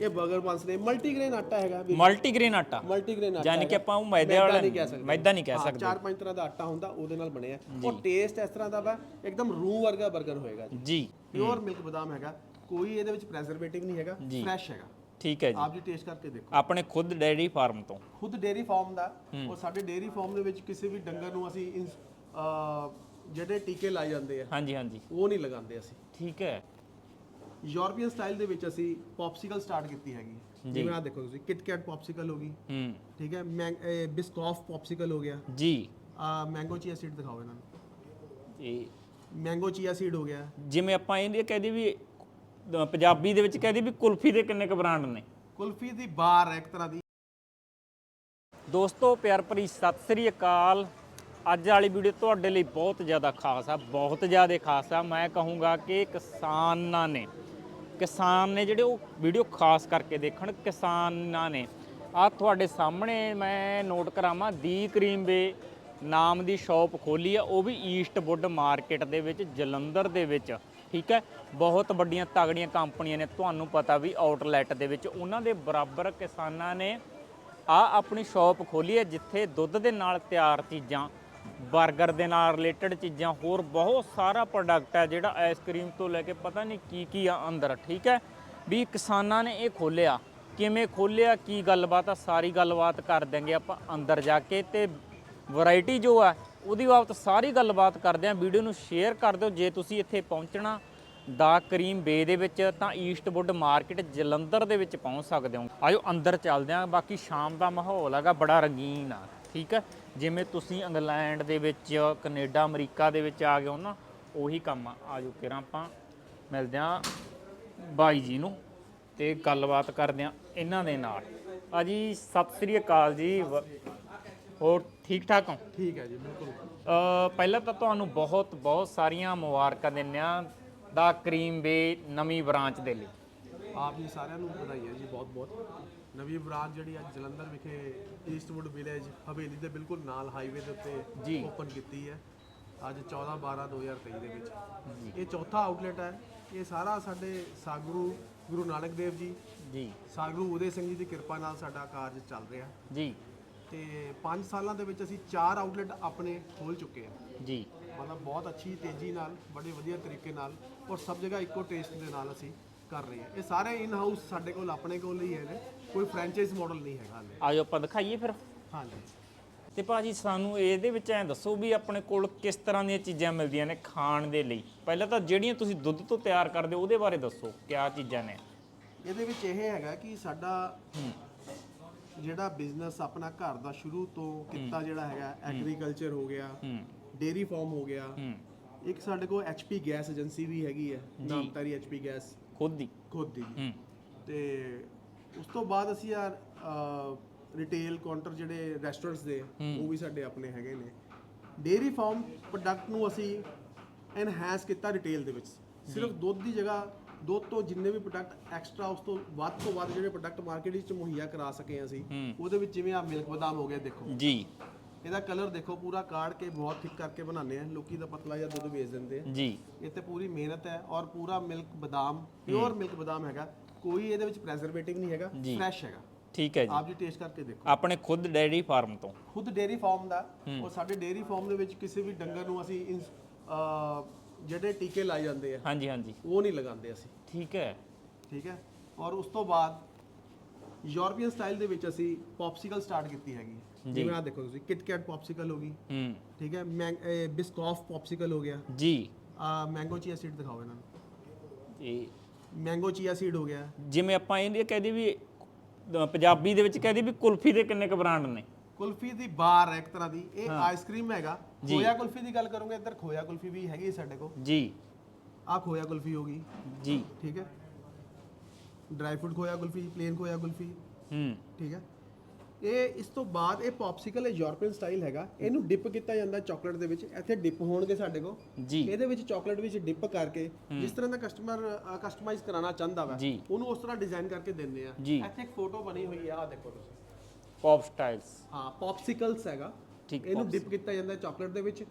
ਇਹ 버ਗਰ ਬੰਸ ਨੇ। ਮਲਟੀਗ੍ਰੇਨ ਆਟਾ ਹੈਗਾ ਵੀ ਮਲਟੀਗ੍ਰੇਨ ਆਟਾ। ਮਲਟੀਗ੍ਰੇਨ ਆਟਾ ਯਾਨੀ ਕਿ। ਆਪਾਂ ਉਹ ਮੈਦੇ ਵਾਲਾ ਨਹੀਂ ਕਹਿ ਸਕਦੇ। ਮੈਦਾ ਨਹੀਂ ਕਹਿ ਸਕਦੇ। ਚਾਰ ਪੰਜ ਤਰ੍ਹਾਂ ਦਾ ਆਟਾ ਹੁੰਦਾ ਉਹਦੇ ਨਾਲ ਬਣਿਆ। ਉਹ ਟੇਸਟ ਇਸ ਤਰ੍ਹਾਂ ਦਾ ਵਾ ਇੱਕਦਮ ਰੂ ਵਰਗਾ 버ਗਰ ਹੋਏਗਾ ਜੀ। ਪਿਓਰ ਮਿਲਕ ਬਦਾਮ ਹੈਗਾ। ਕੋਈ ਇਹਦੇ ਵਿੱਚ ਪ੍ਰੈਜ਼ਰਵੇਟਿਵ ਨਹੀਂ ਹੈਗਾ ਫਰੈਸ਼ ਹੈਗਾ। ਠੀਕ ਹੈ ਜੀ। ਆਪ ਜੀ ਟੇਸਟ ਕਰਕੇ ਦੇਖੋ। ਆਪਣੇ ਖੁਦ ਡੈਰੀ ਫਾਰਮ ਤੋਂ। ਖੁਦ ਡੇਰੀ ਫਾਰਮ ਦਾ। ਉਹ ਸਾਡੇ ਡੇਰੀ ਫਾਰਮ ਦੇ ਵਿੱਚ ਕਿਸੇ ਵੀ ਡੰਗਰ ਨੂੰ ਅਸੀਂ ਜਿਹੜੇ ਟੀਕੇ ਲਾਏ ਜਾਂਦੇ ਆ ਹਾਂਜੀ ਹਾਂਜੀ। ਉਹ ਨਹੀਂ ਲਗਾਉਂਦੇ ਅਸੀਂ। ਠੀਕ ਹੈ। ਯੂਰਪੀਅਨ ਸਟਾਈਲ ਦੇ ਵਿੱਚ ਅਸੀਂ ਪੌਪਸੀਕਲ ਸਟਾਰਟ ਕੀਤੀ ਹੈਗੀ। ਜਿਵੇਂ ਆ ਦੇਖੋ ਤੁਸੀਂ ਕਿਟ ਕੈਟ ਪੌਪਸੀਕਲ ਹੋ ਗਈ। ਹੂੰ। ਠੀਕ ਹੈ? ਬਿਸਕੌਫ ਪੌਪਸੀਕਲ ਹੋ ਗਿਆ। ਜੀ। ਆ ਮੈਂਗੋ ਚੀਆ ਸੀਡ ਦਿਖਾਓ ਇਹਨਾਂ ਨੂੰ। ਇਹ ਮੈਂਗੋ ਚੀਆ ਸੀਡ ਹੋ ਗਿਆ। ਜਿਵੇਂ ਆਪਾਂ ਇਹਦੀ ਕਹਦੇ ਵੀ ਪੰਜਾਬੀ ਦੇ ਵਿੱਚ ਕਹਦੇ ਵੀ ਕੁਲਫੀ ਦੇ ਕਿੰਨੇ ਕ ਬ੍ਰਾਂਡ ਨੇ। ਕੁਲਫੀ ਦੀ ਬਾਰ ਹੈ ਇੱਕ ਤਰ੍ਹਾਂ ਦੀ। ਦੋਸਤੋ ਪਿਆਰ ਭਰੀ ਸਤਿ ਸ੍ਰੀ ਅਕਾਲ। ਅੱਜ ਵਾਲੀ ਵੀਡੀਓ ਤੁਹਾਡੇ ਲਈ ਬਹੁਤ ਜ਼ਿਆਦਾ ਖਾਸ ਆ, ਬਹੁਤ ਜ਼ਿਆਦਾ ਖਾਸ ਆ। ਮੈਂ ਕਹੂੰਗਾ ਕਿ ਕਿਸਾਨਾਂ ਨੇ, ਕਿਸਾਨ ਨੇ ਜਿਹੜੇ ਉਹ ਵੀਡੀਓ ਖਾਸ ਕਰਕੇ ਦੇਖਣ, ਕਿਸਾਨਾਂ ਨੇ। ਆ ਤੁਹਾਡੇ ਸਾਹਮਣੇ ਮੈਂ ਨੋਟ ਕਰਾਵਾਂ, ਦੀ ਕਰੀਮ ਵੇ ਨਾਮ ਦੀ ਸ਼ਾਪ ਖੋਲੀ ਆ, ਉਹ ਵੀ ਈਸਟ ਵੁੱਡ ਮਾਰਕੀਟ ਦੇ ਵਿੱਚ, ਜਲੰਧਰ ਦੇ ਵਿੱਚ, ਠੀਕ ਹੈ? ਬਹੁਤ ਵੱਡੀਆਂ ਤਗੜੀਆਂ ਕੰਪਨੀਆਂ ਨੇ, ਤੁਹਾਨੂੰ ਪਤਾ ਵੀ ਆਊਟਲੈਟ ਦੇ ਵਿੱਚ। ਉਹਨਾਂ ਦੇ ਬਰਾਬਰ ਕਿਸਾਨਾਂ ਨੇ ਆ ਆਪਣੀ ਸ਼ਾਪ ਖੋਲੀ ਹੈ, ਜਿੱਥੇ ਦੁੱਧ ਦੇ ਨਾਲ ਤਿਆਰ ਚੀਜ਼ਾਂ 버ਗਰ ਦੇ ਨਾਲ ਰਿਲੇਟਡ ਚੀਜ਼ਾਂ, ਹੋਰ ਬਹੁਤ ਸਾਰਾ ਪ੍ਰੋਡਕਟ ਹੈ ਜਿਹੜਾ ਆਈਸਕ੍ਰੀਮ ਤੋਂ ਲੈ ਕੇ ਪਤਾ ਨਹੀਂ ਕੀ ਕੀ ਆ ਅੰਦਰ, ਠੀਕ ਹੈ? ਵੀ ਕਿਸਾਨਾਂ ਨੇ ਇਹ ਖੋਲਿਆ ਕਿਵੇਂ ਖੋਲਿਆ ਕੀ ਗੱਲਬਾਤ ਆ, ਸਾਰੀ ਗੱਲਬਾਤ ਕਰ ਦਿਆਂਗੇ ਆਪਾਂ ਅੰਦਰ ਜਾ ਕੇ ਤੇ ਵੈਰਾਈਟੀ ਜੋ ਆ, ਉਹਦੀ ਬਾਬਤ ਸਾਰੀ ਗੱਲਬਾਤ ਕਰਦੇ ਆਂ। ਵੀਡੀਓ ਨੂੰ ਸ਼ੇਅਰ ਕਰ ਦਿਓ, ਜੇ ਤੁਸੀਂ ਇੱਥੇ ਪਹੁੰਚਣਾ, ਦਾ ਕਰੀਮ ਬੇ ਦੇ ਵਿੱਚ, ਤਾਂ ਈਸਟਵੁੱਡ ਮਾਰਕੀਟ ਜਲੰਧਰ ਦੇ ਵਿੱਚ ਪਹੁੰਚ ਸਕਦੇ ਹੋ। ਆਜੋ ਅੰਦਰ ਚੱਲਦੇ ਆਂ, ਬਾਕੀ ਸ਼ਾਮ ਦਾ ਮਾਹੌਲ ਹੈਗਾ, ਬੜਾ ਰੰਗੀਨ ਆ, ਠੀਕ ਹੈ? ਜਿਵੇਂ ਤੁਸੀਂ ਇੰਗਲੈਂਡ ਦੇ ਵਿੱਚ ਕੈਨੇਡਾ ਅਮਰੀਕਾ ਦੇ ਵਿੱਚ ਆ ਗਏ ਹੋ ਨਾ ਉਹੀ ਕੰਮ ਆ। ਆਜੋ ਕਿਰਾਂ ਆਪਾਂ ਮਿਲਦੇ ਆਂ ਬਾਈ ਜੀ ਨੂੰ ਤੇ ਗੱਲਬਾਤ ਕਰਦੇ ਆਂ ਇਹਨਾਂ ਦੇ ਨਾਲ। ਆ ਜੀ ਸਤਿ ਸ੍ਰੀ ਅਕਾਲ ਜੀ। ਵ- ਹੋਰ ਠੀਕ ਠਾਕ ਹੋ? ਠੀਕ ਹੈ ਜੀ ਬਿਲਕੁਲ। ਅ, ਪਹਿਲਾਂ ਤਾਂ ਤੁਹਾਨੂੰ ਬਹੁਤ ਬਹੁਤ ਸਾਰੀਆਂ ਮੁਬਾਰਕਾਂ ਦਿੰਦੇ ਹਾਂ ਦਾ ਕਰੀਮ ਵੇ ਨਵੀਂ ਬ੍ਰਾਂਚ ਦੇ ਲਈ। ਆਪ ਜੀ ਸਾਰਿਆਂ ਨੂੰ ਵਧਾਈਆਂ ਜੀ ਬਹੁਤ ਬਹੁਤ। ਨਵੀਂ ਬ੍ਰਾਂਚ ਜਿਹੜੀ ਅੱਜ ਜਲੰਧਰ ਵਿਖੇ ਈਸਟਵੁੱਡ ਵਿਲੇਜ ਹਵੇਲੀ ਦੇ ਬਿਲਕੁਲ ਨਾਲ ਹਾਈਵੇ ਦੇ ਜੀ। ਉੱਤੇ ਓਪਨ ਕੀਤੀ ਹੈ। ਅੱਜ 14 12 2023 ਦੇ ਵਿੱਚ। ਇਹ ਚੌਥਾ ਆਊਟਲੈਟ ਹੈ। ਇਹ ਸਾਰਾ ਸਾਡੇ ਸਾਗੁਰੂ ਗੁਰੂ ਨਾਨਕ ਦੇਵ ਜੀ ਜੀ। ਸਾਗੁਰੂ ਉਦੇ ਸਿੰਘ ਜੀ ਦੀ ਕਿਰਪਾ ਨਾਲ ਸਾਡਾ ਕਾਰਜ ਚੱਲ ਰਿਹਾ। ਜੀ। ਤੇ 5 ਸਾਲਾਂ ਦੇ ਵਿੱਚ ਅਸੀਂ 4 ਆਊਟਲੈਟ ਆਪਣੇ ਖੋਲ ਚੁੱਕੇ ਹਾਂ। ਜੀ। ਮਤਲਬ ਬਹੁਤ ਅੱਛੀ ਤੇਜ਼ੀ ਨਾਲ ਬੜੇ ਵਧੀਆ ਤਰੀਕੇ ਨਾਲ ਔਰ ਸਭ ਜਗ੍ਹਾ ਇੱਕੋ ਟੇਸਟ ਦੇ ਨਾਲ ਅਸੀਂ ਕਰ ਰਹੇ ਹਾਂ। ਇਹ ਸਾਰੇ ਇਨ ਹਾਊਸ ਸਾਡੇ ਕੋਲ ਆਪਣੇ ਕੋਲ ਹੀ ਹੈ ਨੇ। ਕੋਈ ਫਰੈਂਚਾਈਜ਼ ਮਾਡਲ ਨਹੀਂ ਹੈਗਾ ਹਾਲੇ। ਆਜੋ ਆਪਾਂ ਦਿਖਾਈਏ ਫਿਰ। ਹਾਂਜੀ। ਤੇ ਭਾਜੀ ਸਾਨੂੰ ਇਹਦੇ ਵਿੱਚ ਐਂ ਦੱਸੋ ਵੀ ਆਪਣੇ ਕੋਲ ਕਿਸ ਤਰ੍ਹਾਂ ਦੀਆਂ ਚੀਜ਼ਾਂ ਮਿਲਦੀਆਂ ਨੇ ਖਾਣ ਦੇ ਲਈ? ਪਹਿਲਾਂ ਤਾਂ ਜਿਹੜੀਆਂ ਤੁਸੀਂ ਦੁੱਧ ਤੋਂ ਤਿਆਰ ਕਰਦੇ ਹੋ ਉਹਦੇ ਬਾਰੇ ਦੱਸੋ ਕਿਆ ਚੀਜ਼ਾਂ ਨੇ। ਇਹਦੇ ਵਿੱਚ ਇਹ ਹੈਗਾ ਕਿ ਸਾਡਾ ਜਿਹੜਾ ਬਿਜ਼ਨਸ ਆਪਣਾ ਘਰ ਦਾ ਸ਼ੁਰੂ ਤੋਂ ਕੀਤਾ ਜਿਹੜਾ ਹੈਗਾ ਐਗਰੀਕਲਚਰ ਹੋ ਗਿਆ ਡੇਰੀ ਫਾਰਮ ਹੋ ਗਿਆ। ਇੱਕ ਸਾਡੇ ਕੋਲ ਐਚਪੀ ਗੈਸ ਏਜੰਸੀ ਵੀ ਹੈਗੀ ਹੈ ਨਾਮਤਾਰੀ ਐਚਪੀ ਗੈਸ। ਖੁਦ। ਦੀ ਖੁਦ ਦੀ ਹੂੰ। ਤੇ ਉਸ ਤੋਂ ਬਾਅਦ ਅਸੀਂ ਯਾਰ ਰਿਟੇਲ ਕਾਊਂਟਰ ਜਿਹੜੇ ਰੈਸਟੋਰੈਂਟਸ ਦੇ ਉਹ ਵੀ ਸਾਡੇ ਆਪਣੇ ਹੈਗੇ ਨੇ। ਡੇਰੀ ਫਾਰਮ ਪ੍ਰੋਡਕਟ ਨੂੰ ਅਸੀਂ ਐਨਹਾਂਸ ਕੀਤਾ ਰਿਟੇਲ ਦੇ ਵਿੱਚ। ਸਿਰਫ ਦੁੱਧ ਦੀ ਜਗ੍ਹਾ ਦੁੱਧ ਤੋਂ ਜਿੰਨੇ ਵੀ ਪ੍ਰੋਡਕਟ ਐਕਸਟਰਾ ਉਸ ਤੋਂ ਵੱਧ ਤੋਂ ਵੱਧ ਜਿਹੜੇ ਪ੍ਰੋਡਕਟ ਮਾਰਕੀਟ ਵਿੱਚ ਮੁਹੱਈਆ ਕਰਾ ਸਕੇ ਅਸੀਂ। ਉਹਦੇ ਵਿੱਚ ਜਿਵੇਂ ਆ ਮਿਲਕ ਬਦਾਮ ਹੋ ਗਿਆ ਦੇਖੋ। ਜੀ। ਇਹਦਾ ਕਲਰ ਦੇਖੋ ਪੂਰਾ ਕਾੜ ਕੇ ਬਹੁਤ ਥਿਕ ਕਰਕੇ ਬਣਾਉਂਦੇ ਆ। ਲੋਕੀ ਦਾ ਪਤਲਾ ਜਿਹਾ ਦੁੱਧ ਵੇਚ ਦਿੰਦੇ ਆ। ਜੀ। ਇਹ ਤੇ ਪੂਰੀ ਮਿਹਨਤ ਹੈ ਔਰ ਪੂਰਾ ਮਿਲਕ ਬਦਾਮ ਪਿਓਰ ਮਿਲਕ ਬਦਾਮ ਹੈਗਾ। ਕੋਈ ਇਹਦੇ ਵਿੱਚ ਪ੍ਰੈਜ਼ਰਵੇਟਿਵ ਨਹੀਂ ਹੈਗਾ ਜੀ। ਫਰੈਸ਼ ਹੈਗਾ। ਠੀਕ ਹੈ ਜੀ। ਆਪ ਜੀ ਟੇਸਟ ਕਰਕੇ ਦੇਖੋ। ਆਪਣੇ ਖੁਦ ਡੈਰੀ ਫਾਰਮ ਤੋਂ। ਖੁਦ ਡੇਰੀ ਫਾਰਮ ਦਾ। ਔਰ ਸਾਡੇ ਡੇਰੀ ਫਾਰਮ ਦੇ ਵਿੱਚ ਕਿਸੇ ਵੀ ਡੰਗਰ ਨੂੰ ਅਸੀਂ ਜਿਹੜੇ ਟੀਕੇ ਲਾਏ ਜਾਂਦੇ ਆ ਹਾਂਜੀ ਹਾਂਜੀ। ਉਹ ਨਹੀਂ ਲਗਾਉਂਦੇ ਅਸੀਂ। ਠੀਕ ਹੈ। ਠੀਕ ਹੈ? ਔਰ ਉਸ ਤੋਂ ਬਾਅਦ ਯੂਰਪੀਅਨ ਸਟਾਈਲ ਦੇ ਵਿੱਚ ਅਸੀਂ ਪੌਪਸੀਕਲ ਸਟਾਰਟ ਕੀਤੀ ਹੈਗੀ। ਜਿਵੇਂ ਆ ਦੇਖੋ ਤੁਸੀਂ ਕਿਟ ਕੈਟ ਪੌਪਸੀਕਲ ਹੋ ਗਈ। ਹੂੰ। ਠੀਕ ਹੈ? ਬਿਸਕੌਫ ਪੌਪਸੀਕਲ ਹੋ ਗਿਆ। ਜੀ। ਆ ਮੈਂਗੋ ਚੀਆ ਸੀਡ ਦਿਖਾਓ ਇਹਨਾਂ ਨੂੰ। ਇਹ ਮੈਂਗੋ ਚੀਆ ਸੀਡ ਹੋ ਗਿਆ। ਜਿਵੇਂ ਆਪਾਂ ਇਹਦੀ ਕਹਦੇ ਵੀ ਪੰਜਾਬੀ ਦੇ ਵਿੱਚ ਕਹਦੇ ਵੀ ਕੁਲਫੀ ਦੇ ਕਿੰਨੇ ਕ ਬ੍ਰਾਂਡ ਨੇ। ਕੁਲਫੀ ਦੀ ਬਾਰ ਹੈ ਇੱਕ ਤਰ੍ਹਾਂ ਦੀ। ਇਹ ਆਈਸਕ੍ਰੀਮ ਹੈਗਾ। ਖੋਇਆ ਕੁਲਫੀ ਦੀ ਗੱਲ ਕਰੋਗੇ ਇੱਧਰ ਖੋਇਆ ਕੁਲਫੀ ਵੀ ਹੈਗੀ ਸਾਡੇ ਕੋਲ। ਜੀ। ਆ ਖੋਇਆ ਕੁਲਫੀ ਹੋਗੀ ਜੀ। ਠੀਕ ਹੈ? ਡਰਾਈ ਫਰੂਟ ਖੋਇਆ ਕੁਲਫੀ ਪਲੇਨ ਖੋਇਆ ਕੁਲਫੀ। ਹੂੰ। ਠੀਕ ਹੈ। ਇਹ ਇਸ ਤੋਂ ਬਾਅਦ ਇਹ ਪੌਪਸੀਕਲ ਹੈ ਯੂਰਪੀਅਨ ਸਟਾਈਲ ਹੈਗਾ। ਇਹਨੂੰ ਡਿਪ ਕੀਤਾ ਜਾਂਦਾ ਚਾਕਲੇਟ ਦੇ ਵਿੱਚ। ਇੱਥੇ ਡਿਪ ਹੋਣਗੇ ਸਾਡੇ ਕੋਲ। ਜੀ। ਇਹਦੇ ਵਿੱਚ ਚਾਕਲੇਟ ਵਿੱਚ ਡਿਪ ਕਰਕੇ ਜਿਸ ਤਰ੍ਹਾਂ ਦਾ ਕਸਟਮਰ ਕਸਟਮਾਈਜ਼ ਕਰਾਉਣਾ ਚਾਹੁੰਦਾ ਵਾ। ਉਹਨੂੰ ਉਸ ਤਰ੍ਹਾਂ ਡਿਜ਼ਾਈਨ ਕਰਕੇ ਦਿੰਦੇ ਆ। ਇੱਥੇ ਇੱਕ ਫੋਟੋ ਬਣੀ ਹੋਈ ਆ ਆ ਦੇਖੋ ਤੁਸੀਂ। ਪੌਪ ਸਟਾਈਲਸ ਹਾਂ ਪੌਪਸਿਕਲਸ ਹੈਗਾ। ਠੀਕ ਇਹਨੂੰ ਡਿਪ ਕੀਤਾ ਜਾਂਦਾ ਚਾਕਲੇਟ ਦੇ ਵਿੱਚ।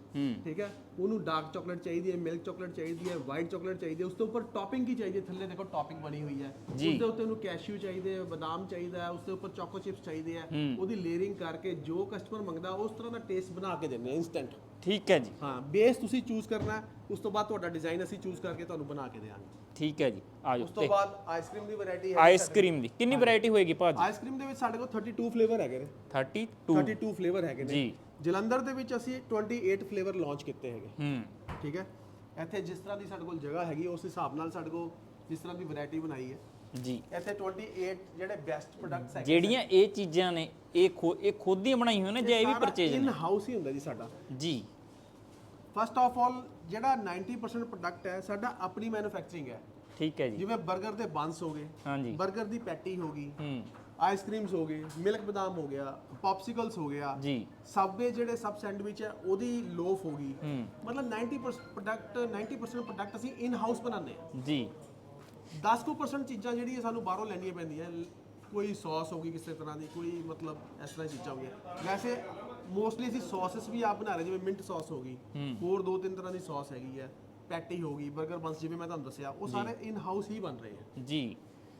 ਠੀਕ ਹੈ? ਉਹਨੂੰ ਡਾਰਕ ਚਾਕਲੇਟ ਚਾਹੀਦੀ ਹੈ ਮਿਲਕ ਚਾਕਲੇਟ ਚਾਹੀਦੀ ਹੈ ਵਾਈਟ ਚਾਕਲੇਟ ਚਾਹੀਦੀ ਹੈ। ਉਸ ਦੇ ਉੱਪਰ ਟੌਪਿੰਗ ਕੀ ਚਾਹੀਦੀ ਹੈ? ਥੱਲੇ ਦੇਖੋ ਟੌਪਿੰਗ ਬਣੀ ਹੋਈ ਹੈ। ਉਸ ਦੇ ਉੱਤੇ ਉਹਨੂੰ ਕੈਸ਼ਿਊ ਚਾਹੀਦੇ ਹੈ ਬਦਾਮ ਚਾਹੀਦਾ ਹੈ ਉਸ ਦੇ ਉੱਪਰ ਚੋਕੋ ਚਿਪਸ ਚਾਹੀਦੇ ਹੈ। ਹੂੰ। ਉਹਦੀ ਲੇਅਰਿੰਗ ਕਰਕੇ ਜੋ ਕਸਟਮਰ ਮੰਗਦਾ ਉਸ ਤਰ੍ਹਾਂ ਦਾ ਟੇਸਟ ਬਣਾ ਕੇ ਦਿੰਦੇ ਆ ਇਨਸਟੈਂਟ ਠੀਕ ਹੈ ਜੀ। ਹਾਂ ਬੇਸ ਤੁਸੀਂ ਚੂਜ਼ ਕਰਨਾ ਉਸ ਤੋਂ ਬਾਅਦ ਤੁਹਾਡਾ ਡਿਜ਼ਾਈਨ ਅਸੀਂ ਚੂਜ਼ ਕਰਕੇ ਤੁਹਾਨੂੰ ਬਣਾ ਕੇ ਦੇਵਾਂਗੇ ਠੀਕ ਹੈ ਜੀ ਆ ਉਸ ਜਾਓ ਤੋਂ ਬਾਅਦ ਆਈਸਕ੍ਰੀਮ ਦੀ ਵੈਰਾਈਟੀ ਹੈ ਆਈਸਕ੍ਰੀਮ ਦੀ। ਕਿੰਨੀ ਵੈਰਾਈਟੀ ਹੋਏਗੀ ਭਾਜੀ ਆਈਸਕ੍ਰੀਮ ਦੇ ਵਿੱਚ ਸਾਡੇ ਕੋਲ 32 ਫਲੇਵਰ ਹੈਗੇ ਨੇ। 32 32 ਫਲੇਵਰ ਹੈਗੇ ਨੇ। ਜੀ। ਜਲੰਧਰ ਦੇ ਵਿੱਚ ਅਸੀਂ 28 ਫਲੇਵਰ ਲਾਂਚ ਕੀਤੇ ਹੈਗੇ। ਹੂੰ। ਠੀਕ ਹੈ? ਇੱਥੇ ਜਿਸ ਤਰ੍ਹਾਂ ਦੀ ਸਾਡੇ ਕੋਲ ਜਗ੍ਹਾ ਹੈਗੀ ਉਸ ਹਿਸਾਬ ਨਾਲ ਸਾਡੇ ਕੋਲ ਜਿਸ ਤਰ੍ਹਾਂ ਦੀ ਵੈਰਾਈਟੀ ਬਣਾਈ ਹੈ। ਜੀ। ਇੱਥੇ 28 ਜਿਹੜੇ ਬੈਸਟ ਪ੍ਰੋਡਕਟਸ ਹੈਗੇ ਜਿਹੜੀਆਂ ਇਹ ਚੀਜ਼ਾਂ ਨੇ ਇਹ ਖੁ- ਇਹ ਖੁਦ ਹੀ ਬਣਾਈ ਹੋਈ ਨੇ ਜਾਂ ਇਹ ਵੀ ਪਰਚੇਜ ਇਨ ਨੇ? ਹਾਊਸ ਹੀ ਹੁੰਦਾ ਜੀ ਸਾਡਾ। ਜੀ। ਫਸਟ ਆਫ ਆਲ ਜਿਹੜਾ 90% ਪ੍ਰੋਡਕਟ ਹੈ ਸਾਡਾ ਆਪਣੀ ਮੈਨੂਫੈਕਚਰਿੰਗ ਹੈ। ਠੀਕ ਹੈ ਜੀ। ਜਿਵੇਂ 버ਗਰ ਦੇ ਬੰਸ ਹੋ ਗਏ ਹਾਂਜੀ। 버ਗਰ ਦੀ ਪੈਟੀ ਹੋ ਗਈ ਹੂੰ। ਆਈਸਕ੍ਰੀਮਸ ਹੋ ਗਏ ਮਿਲਕ ਬਦਾਮ ਹੋ ਗਿਆ ਪੌਪਸਿਕਲਸ ਹੋ ਗਿਆ। ਜੀ। ਸਬਵੇ ਜਿਹੜੇ ਸਬ ਸੈਂਡਵਿਚ ਹੈ ਉਹਦੀ ਲੋਫ ਹੋ ਗਈ। ਹੂੰ। ਮਤਲਬ 90% ਪ੍ਰੋਡਕਟ 90% ਪ੍ਰੋਡਕਟ ਅਸੀਂ ਇਨ ਹਾਊਸ ਬਣਾਉਂਦੇ ਹਾਂ। ਜੀ। 10% ਚੀਜ਼ਾਂ ਜਿਹੜੀਆਂ ਸਾਨੂੰ ਬਾਹਰੋਂ ਲੈਣੀਆਂ ਪੈਂਦੀਆਂ। ਲ- ਕੋਈ ਸੌਸ ਹੋ ਗਈ ਕਿਸੇ ਤਰ੍ਹਾਂ ਦੀ ਕੋਈ ਮਤਲਬ ਇਸ ਤਰ੍ਹਾਂ ਦੀ ਚੀਜ਼ਾਂ ਹੋ ਗਈਆਂ। ਵੈਸੇ ਮੋਸਟਲੀ ਅਸੀਂ ਸੌਸਸ ਵੀ ਆਪ ਬਣਾ ਰਹੇ ਜਿਵੇਂ ਮਿੰਟ ਸੌਸ ਹੋ ਗਈ। ਹੋਰ ਦੋ ਤਿੰਨ ਤਰ੍ਹਾਂ ਦੀ ਸੌਸ ਹੈਗੀ ਹੈ। ਪੈਟੀ ਹੋ ਗਈ 버ਗਰ ਬੰਸ ਜਿਵੇਂ ਮੈਂ ਤੁਹਾਨੂੰ ਦੱਸਿਆ ਉਹ ਸਾਰੇ ਇਨ ਹਾਊਸ ਹੀ ਬਣ ਰਹੇ ਆ ਜੀ।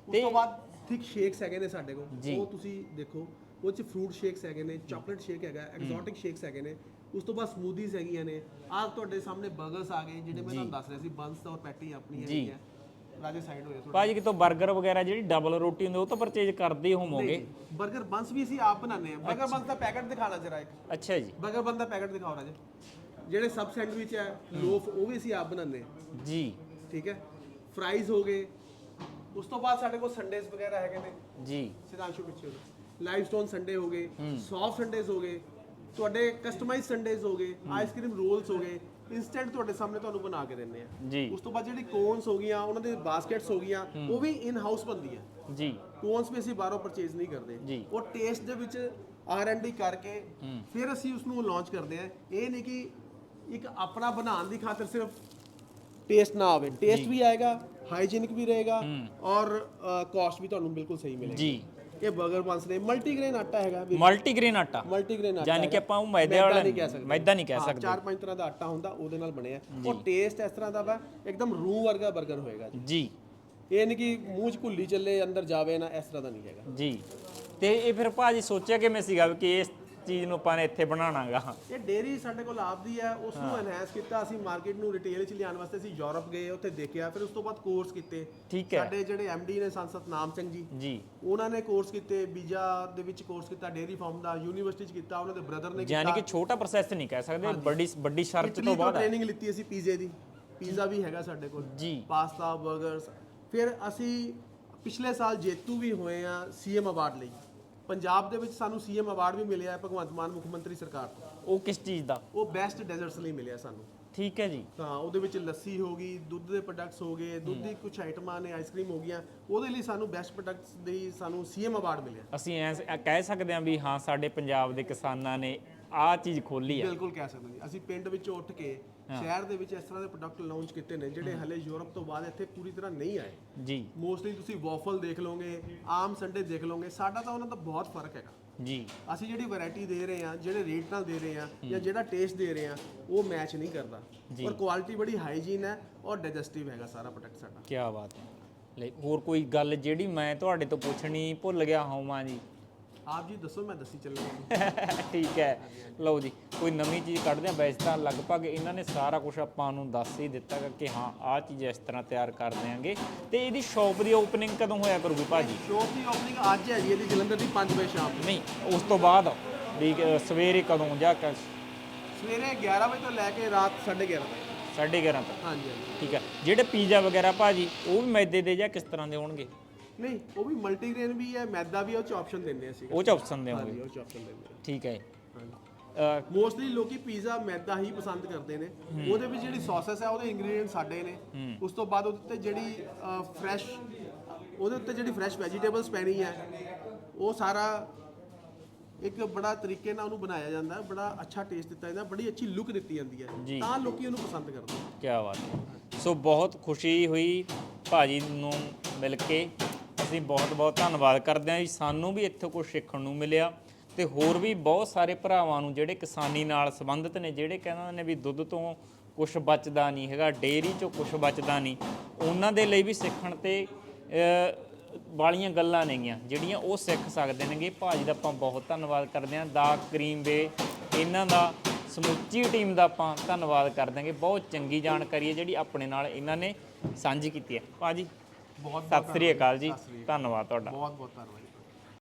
ਉਸ ਤੋਂ ਬਾਅਦ ਥਿਕ ਸ਼ੇਕਸ ਹੈਗੇ ਨੇ ਸਾਡੇ ਜੀ। ਕੋਲ ਉਹ ਤੁਸੀਂ ਦੇਖੋ ਉਹ ਚ ਫਰੂਟ ਸ਼ੇਕਸ ਹੈਗੇ ਨੇ ਚਾਕਲੇਟ ਸ਼ੇਕ ਹੈਗਾ ਐਗਜ਼ੋਟਿਕ ਸ਼ੇਕਸ ਹੈਗੇ ਨੇ। ਉਸ ਤੋਂ ਬਾਅਦ ਸਮੂਦੀਜ਼ ਹੈਗੀਆਂ ਨੇ। ਆਹ ਤੁਹਾਡੇ ਸਾਹਮਣੇ 버ਗਰਸ ਆ ਗਏ ਜਿਹੜੇ ਮੈਂ ਤੁਹਾਨੂੰ ਦੱਸ ਰਿਹਾ ਸੀ ਬੰਸ ਔਰ ਪੈਟੀ ਆਪਣੀ। ਹੈਗੀ ਹੈ ਰਾਜੇ ਸਾਈਡ ਹੋ ਜਾ ਥੋੜਾ ਭਾਜੀ ਕਿਤੋਂ 버ਗਰ ਵਗੈਰਾ ਜਿਹੜੀ ਡਬਲ ਰੋਟੀ ਹੁੰਦੀ ਉਹ ਤਾਂ ਪਰਚੇਜ ਕਰਦੇ ਹੀ ਹੋਵੋਗੇ। 버ਗਰ ਬੰਸ ਵੀ ਅਸੀਂ ਆਪ ਬਣਾਉਂਦੇ ਆ 버ਗਰ ਬੰਸ ਦਾ ਪੈਕਟ ਦਿਖਾਣਾ ਜਰਾ ਇੱਕ। ਅੱਛਾ ਜੀ। 버ਗਰ ਬੰਸ ਦਾ ਪੈਕਟ ਦਿਖਾਓ ਰਾਜੇ। ਜਿਹੜੇ ਸਬ ਸੈਂਡਵਿਚ ਹੈ ਲੋਫ ਉਹ ਵੀ ਅਸੀਂ ਆਪ ਬਣਾਉਂਦੇ ਆ ਜੀ। ਠੀਕ ਹੈ? ਫਰਾਈਜ਼ ਹੋ ਗਏ। ਉਸ ਤੋਂ ਬਾਅਦ ਸਾਡੇ ਕੋਲ ਸੰਡੇਸ ਵਗੈਰਾ ਹੈਗੇ ਨੇ। ਜੀ। ਸਿਧਾਂਸ਼ੂ ਪਿੱਛੇ ਲਾਈਵਸਟੋਨ ਸੰਡੇ ਹੋ ਗਏ। ਸੌਫਟ ਸੰਡੇਸ ਹੋ ਗਏ। ਤੁਹਾਡੇ ਕਸਟਮਾਈਜ਼ ਸੰਡੇਸ ਹੋ ਗਏ। ਆਈਸਕ੍ਰੀਮ ਰੋਲਸ ਹੋ ਗਏ। ਇਨਸਟੈਂਟ ਤੁਹਾਡੇ ਸਾਹਮਣੇ ਤੁਹਾਨੂੰ ਬਣਾ ਕੇ ਦਿੰਦੇ ਆ। ਜੀ। ਉਸ ਤੋਂ ਬਾਅਦ ਜਿਹੜੀ ਕੋਨਸ ਹੋ ਗਈਆਂ ਉਹਨਾਂ ਦੇ ਬਾਸਕਟਸ ਹੋ ਗਈਆਂ ਉਹ ਵੀ ਇਨ ਹਾਊਸ ਬਣਦੀ ਆ। ਜੀ। ਕੋਨਸ ਵੀ ਅਸੀਂ ਬਾਹਰੋਂ ਪਰਚੇਜ਼ ਨਹੀਂ ਕਰਦੇ। ਉਹ ਟੇਸਟ ਦੇ ਵਿੱਚ ਆਰ ਐਂਡ ਡੀ ਕਰਕੇ ਫਿਰ ਅਸੀਂ ਉਸ ਨੂੰ ਲਾਂਚ ਕਰਦੇ ਆ। ਇਹ ਨਹੀਂ ਕਿ ਇੱਕ ਆਪਣਾ ਬਣਾਉਣ ਦੀ ਖਾਤਰ ਸਿਰਫ ਟੇਸਟ ਨਾ ਆਵੇ। ਟੇਸਟ ਵੀ ਆਏਗਾ ਹਾਈਜੀਨਿਕ ਵੀ ਰਹੇਗਾ ਔਰ ਕਾਸਟ ਵੀ ਤੁਹਾਨੂੰ ਬਿਲਕੁਲ ਸਹੀ ਮਿਲੇਗੀ। ਜੀ। ਇਹ 버ਗਰ ਬੰਸ ਨੇ ਮਲਟੀਗ੍ਰੇਨ ਆਟਾ ਹੈਗਾ ਵੀ ਮਲਟੀਗ੍ਰੇਨ ਆਟਾ। ਮਲਟੀਗ੍ਰੇਨ ਆਟਾ ਯਾਨੀ ਕਿ। ਆਪਾਂ ਉਹ ਮੈਦੇ ਵਾਲਾ ਨਹੀਂ ਕਹਿ ਸਕਦੇ। ਮੈਦਾ ਨਹੀਂ ਕਹਿ ਸਕਦੇ। ਚਾਰ ਪੰਜ ਤਰ੍ਹਾਂ ਦਾ ਆਟਾ ਹੁੰਦਾ ਉਹਦੇ ਨਾਲ ਬਣਿਆ। ਉਹ ਟੇਸਟ ਇਸ ਤਰ੍ਹਾਂ ਦਾ ਵਾ ਇੱਕਦਮ ਰੂ ਵਰਗਾ 버ਗਰ ਹੋਏਗਾ ਜੀ। ਇਹ ਨਹੀਂ ਕਿ ਮੂੰਹ 'ਚ ਘੁੱਲੀ ਚੱਲੇ ਅੰਦਰ ਜਾਵੇ ਨਾ ਇਸ ਤਰ੍ਹਾਂ ਦਾ ਨਹੀਂ ਹੈਗਾ। ਜੀ। ਤੇ ਇਹ ਫਿਰ ਭਾਜੀ ਸੋਚਿਆ ਕਿਵੇਂ ਸੀਗਾ ਵੀ ਕਿ ਇਸ ਚੀਜ਼ ਨੂੰ ਆਪਾਂ ਨੇ ਇੱਥੇ ਬਣਾਉਣਾਗਾ। ਇਹ ਡੇਰੀ ਸਾਡੇ ਕੋਲ ਆਪਦੀ ਹੈ ਉਸ ਨੂੰ ਐਨਹਾਂਸ ਕੀਤਾ ਅਸੀਂ ਮਾਰਕੀਟ ਨੂੰ ਰਿਟੇਲ 'ਚ ਲਿਆਉਣ ਵਾਸਤੇ ਅਸੀਂ ਯੂਰਪ ਗਏ ਉੱਥੇ ਦੇਖਿਆ ਫਿਰ ਉਸ ਤੋਂ ਬਾਅਦ ਕੋਰਸ ਕੀਤੇ। ਠੀਕ ਹੈ। ਸਾਡੇ ਜਿਹੜੇ ਐਮਡੀ ਨੇ ਸੰਸਦ ਨਾਮ ਸਿੰਘ ਜੀ ਜੀ। ਉਹਨਾਂ ਨੇ ਕੋਰਸ ਕੀਤੇ ਬੀਜਾ ਦੇ ਵਿੱਚ ਕੋਰਸ ਕੀਤਾ ਡੇਰੀ ਫਾਰਮ ਦਾ ਯੂਨੀਵਰਸਿਟੀ 'ਚ ਕੀਤਾ ਉਹਨਾਂ ਦੇ ਬ੍ਰਦਰ ਨੇ ਯਾਨੀ ਕਿ ਛੋਟਾ ਪ੍ਰੋਸੈਸ ਨਹੀਂ ਕਹਿ ਸਕਦੇ ਵੱਡੀ ਵੱਡੀ ਸ਼ਰਤ ਤੋਂ ਬਾਅਦ। ਟ੍ਰੇਨਿੰਗ ਲਿੱਤੀ ਅਸੀਂ ਪੀਜ਼ੇ ਦੀ। ਪੀਜ਼ਾ ਵੀ ਹੈਗਾ ਸਾਡੇ ਕੋਲ। ਜੀ। ਪਾਸਤਾ 버ਗਰਸ ਫਿਰ ਅਸੀਂ ਪਿਛਲੇ ਸਾਲ ਜੇਤੂ ਵੀ ਹੋਏ ਆ ਸੀਐਮ ਅਵਾਰਡ ਲਈ। ਪੰਜਾਬ ਦੇ ਵਿੱਚ ਸਾਨੂੰ ਸੀਐਮ ਅਵਾਰਡ ਵੀ ਮਿਲਿਆ ਹੈ ਭਗਵੰਤ ਮਾਨ ਮੁੱਖ ਮੰਤਰੀ ਸਰਕਾਰ ਤੋਂ। ਉਹ ਕਿਸ ਚੀਜ਼ ਦਾ? ਉਹ ਬੈਸਟ ਡੈਜ਼ਰਟਸ ਲਈ ਮਿਲਿਆ ਸਾਨੂੰ। ਠੀਕ ਹੈ ਜੀ। ਤਾਂ ਉਹਦੇ ਵਿੱਚ ਲੱਸੀ ਹੋ ਗਈ ਦੁੱਧ ਦੇ ਪ੍ਰੋਡਕਟਸ ਹੋ ਗਏ ਦੁੱਧ ਦੀ ਕੁਝ ਆਈਟਮਾਂ ਨੇ ਆਈਸਕ੍ਰੀਮ ਹੋ ਗਈਆਂ ਉਹਦੇ ਲਈ ਸਾਨੂੰ ਬੈਸਟ ਪ੍ਰੋਡਕਟਸ ਲਈ ਸਾਨੂੰ ਸੀਐਮ ਅਵਾਰਡ ਮਿਲਿਆ। ਅਸੀਂ ਐਂ ਸ- ਕਹਿ ਸਕਦੇ ਹਾਂ ਵੀ ਹਾਂ ਸਾਡੇ ਪੰਜਾਬ ਦੇ ਕਿਸਾਨਾਂ ਨੇ ਆਹ ਚੀਜ਼ ਖੋਲੀ ਹੈ ਬਿਲਕੁਲ ਕਹਿ ਸਕਦੇ ਜੀ। ਅਸੀਂ ਪਿੰਡ ਵਿੱਚੋਂ ਉੱਠ ਕੇ ਸ਼ਹਿਰ ਦੇ ਵਿੱਚ ਇਸ ਤਰ੍ਹਾਂ ਦੇ ਪ੍ਰੋਡਕਟ ਲਾਂਚ ਕੀਤੇ ਨੇ ਜਿਹੜੇ ਹਲੇ ਯੂਰਪ ਤੋਂ ਬਾਅਦ ਇੱਥੇ ਪੂਰੀ ਤਰ੍ਹਾਂ ਨਹੀਂ ਆਏ। ਜੀ। ਮੋਸਟਲੀ ਤੁਸੀਂ ਵਾਫਲ ਦੇਖ ਲਓਗੇ ਆਮ ਸੰਡੇ ਦੇਖ ਲਓਗੇ ਸਾਡਾ ਤਾਂ ਉਹਨਾਂ ਦਾ ਬਹੁਤ ਫ਼ਰਕ ਹੈਗਾ। ਜੀ। ਅਸੀਂ ਜਿਹੜੀ ਵੈਰਾਈਟੀ ਦੇ ਰਹੇ ਹਾਂ ਜਿਹੜੇ ਰੇਟ ਨਾਲ ਦੇ ਰਹੇ ਹਾਂ ਜਾਂ ਜਿਹੜਾ ਟੇਸਟ ਦੇ ਰਹੇ ਹਾਂ ਉਹ ਮੈਚ ਨਹੀਂ ਕਰਦਾ। ਔਰ ਕੁਆਲਿਟੀ ਬੜੀ ਹਾਈਜੀਨ ਹੈ ਔਰ ਡਾਈਜੈਸਟਿਵ ਹੈਗਾ ਸਾਰਾ ਪ੍ਰੋਡਕਟ ਸਾਡਾ। ਕੀ ਬਾਤ ਹੈ। ਲੈ ਹੋਰ ਕੋਈ ਗੱਲ ਜਿਹੜੀ ਮੈਂ ਤੁਹਾਡੇ ਤੋਂ ਪੁੱਛਣੀ ਭੁੱਲ ਗਿਆ ਹੋਵਾਂ ਜੀ। ਆਪ ਜੀ ਦੱਸੋ ਮੈਂ ਦੱਸੀ ਚੱਲਾਂਗਾ ਠੀਕ ਹੈ। ਲਓ ਜੀ ਕੋਈ ਨਵੀਂ ਚੀਜ਼ ਕੱਢਦੇ ਆ ਵੈਸੇ ਤਾਂ ਲਗਭਗ ਇਹਨਾਂ ਨੇ ਸਾਰਾ ਕੁਝ ਆਪਾਂ ਨੂੰ ਦੱਸ ਹੀ ਦਿੱਤਾ ਗਾ ਕਿ ਹਾਂ ਆਹ ਚੀਜ਼ ਇਸ ਤਰ੍ਹਾਂ ਤਿਆਰ ਕਰ ਦਿਆਂਗੇ। ਤੇ ਇਹਦੀ ਸ਼ਾਪ ਦੀ ਓਪਨਿੰਗ ਕਦੋਂ ਹੋਇਆ ਕਰੂਗੀ ਭਾਜੀ? ਸ਼ੋਪ ਦੀ ਓਪਨਿੰਗ ਅੱਜ ਹੈ ਜੀ ਇਹਦੀ ਜਲੰਧਰ ਦੀ 5 ਵਜੇ ਸ਼ਾਮ। ਨੂੰ ਨਹੀਂ ਉਸ ਤੋਂ ਬਾਅਦ। ਵੀ ਅ, ਸਵੇਰੇ ਕਦੋਂ ਜਾਂ ਕ- ਸਵੇਰੇ 11 ਵਜੇ ਤੋਂ ਲੈ ਕੇ ਰਾਤ 11:30 ਤੱਕ। ਸਾਢੇ 11 ਤੱਕ। ਹਾਂਜੀ ਹਾਂਜੀ। ਠੀਕ ਹੈ। ਜਿਹੜੇ ਪੀਜ਼ਾ ਵਗੈਰਾ ਭਾਜੀ ਉਹ ਵੀ ਮੈਦੇ ਦੇ ਜਾਂ ਕਿਸ ਤਰ੍ਹਾਂ ਦੇ ਹੋਣਗੇ? ਨਹੀਂ ਉਹ ਵੀ ਮਲਟੀਗ੍ਰੇਨ ਵੀ ਹੈ ਮੈਦਾ ਵੀ ਹੈ ਉਹ ਚ ਆਪਸ਼ਨ ਦਿੰਦੇ ਅਸੀਂ। ਉਹ ਚ ਆਪਸ਼ਨ ਹਾਂਜੀ ਉਹ ਚ ਆਪਸ਼ਨ ਦਿੰਦੇ ਠੀਕ ਹੈ। ਹਾਂਜੀ। ਮੋਸਟਲੀ ਲੋਕੀ ਪੀਜ਼ਾ ਮੈਦਾ ਹੀ ਪਸੰਦ ਕਰਦੇ ਨੇ। ਉਹਦੇ ਵਿੱਚ ਜਿਹੜੀ ਸੌਸਸ ਹੈ ਉਹਦੇ ਇੰਗਰੀਡੀਅੰਟ ਸਾਡੇ ਨੇ। ਉਸ ਤੋਂ ਬਾਅਦ ਉਹਦੇ ਉੱਤੇ ਜਿਹੜੀ ਫਰੈਸ਼ ਉਹਦੇ ਉੱਤੇ ਜਿਹੜੀ ਫਰੈਸ਼ ਵੈਜੀਟੇਬਲਸ ਪੈਣੀ ਹੈ ਉਹ ਸਾਰਾ ਇੱਕ ਬੜਾ ਤਰੀਕੇ ਨਾਲ ਉਹਨੂੰ ਬਣਾਇਆ ਜਾਂਦਾ ਹੈ ਬੜਾ ਅੱਛਾ ਟੇਸਟ ਦਿੱਤਾ ਜਾਂਦਾ ਬੜੀ ਅੱਛੀ ਲੁੱਕ ਦਿੱਤੀ ਜਾਂਦੀ ਜੀ। ਹੈ ਤਾਂ ਲੋਕੀ ਉਹਨੂੰ ਪਸੰਦ ਕਰਦੇ ਨੇ। ਕੀ ਬਾਤ ਹੈ। ਸੋ ਬਹੁਤ ਖੁਸ਼ੀ ਹੋਈ ਭਾਜੀ ਨੂੰ ਮਿਲ ਕੇ। ਅਸੀਂ ਬਹੁਤ ਬਹੁਤ ਧੰਨਵਾਦ ਕਰਦੇ ਹਾਂ ਜੀ। ਸਾਨੂੰ ਵੀ ਇੱਥੋਂ ਕੁਝ ਸਿੱਖਣ ਨੂੰ ਮਿਲਿਆ ਤੇ ਹੋਰ ਵੀ ਬਹੁਤ ਸਾਰੇ ਭਰਾਵਾਂ ਨੂੰ ਜਿਹੜੇ ਕਿਸਾਨੀ ਨਾਲ ਸੰਬੰਧਿਤ ਨੇ, ਜਿਹੜੇ ਕਹਿੰਦੇ ਨੇ ਵੀ ਦੁੱਧ ਤੋਂ ਕੁਝ ਬਚਦਾ ਨਹੀਂ ਹੈਗਾ, ਡੇਅਰੀ ਚੋਂ ਕੁਝ ਬਚਦਾ ਨਹੀਂ, ਉਹਨਾਂ ਦੇ ਲਈ ਵੀ ਸਿੱਖਣ ਤੇ ਵਾਲੀਆਂ ਗੱਲਾਂ ਨੇਗੀਆਂ, ਜਿਹੜੀਆਂ ਉਹ ਸਿੱਖ ਸਕਦੇ ਨੇਗੇ। ਭਾਜੀ ਦਾ ਆਪਾਂ ਬਹੁਤ ਧੰਨਵਾਦ ਕਰਦੇ ਹਾਂ। ਦਾ ਕਰੀਮ ਵੇ, ਇਹਨਾਂ ਦਾ, ਸਮੁੱਚੀ ਟੀਮ ਦਾ ਆਪਾਂ ਧੰਨਵਾਦ ਕਰਦੇ ਹਾਂਗੇ। ਬਹੁਤ ਚੰਗੀ ਜਾਣਕਾਰੀ ਹੈ ਜਿਹੜੀ ਆਪਣੇ ਨਾਲ ਇਹਨਾਂ ਨੇ ਸਾਂਝੀ ਕੀਤੀ ਹੈ। ਭਾਜੀ ਬਹੁਤ ਸਤਿ ਸ੍ਰੀ ਅਕਾਲ ਜੀ। ਧੰਨਵਾਦ ਤੁਹਾਡਾ। ਬਹੁਤ ਬਹੁਤ ਧੰਨਵਾਦ।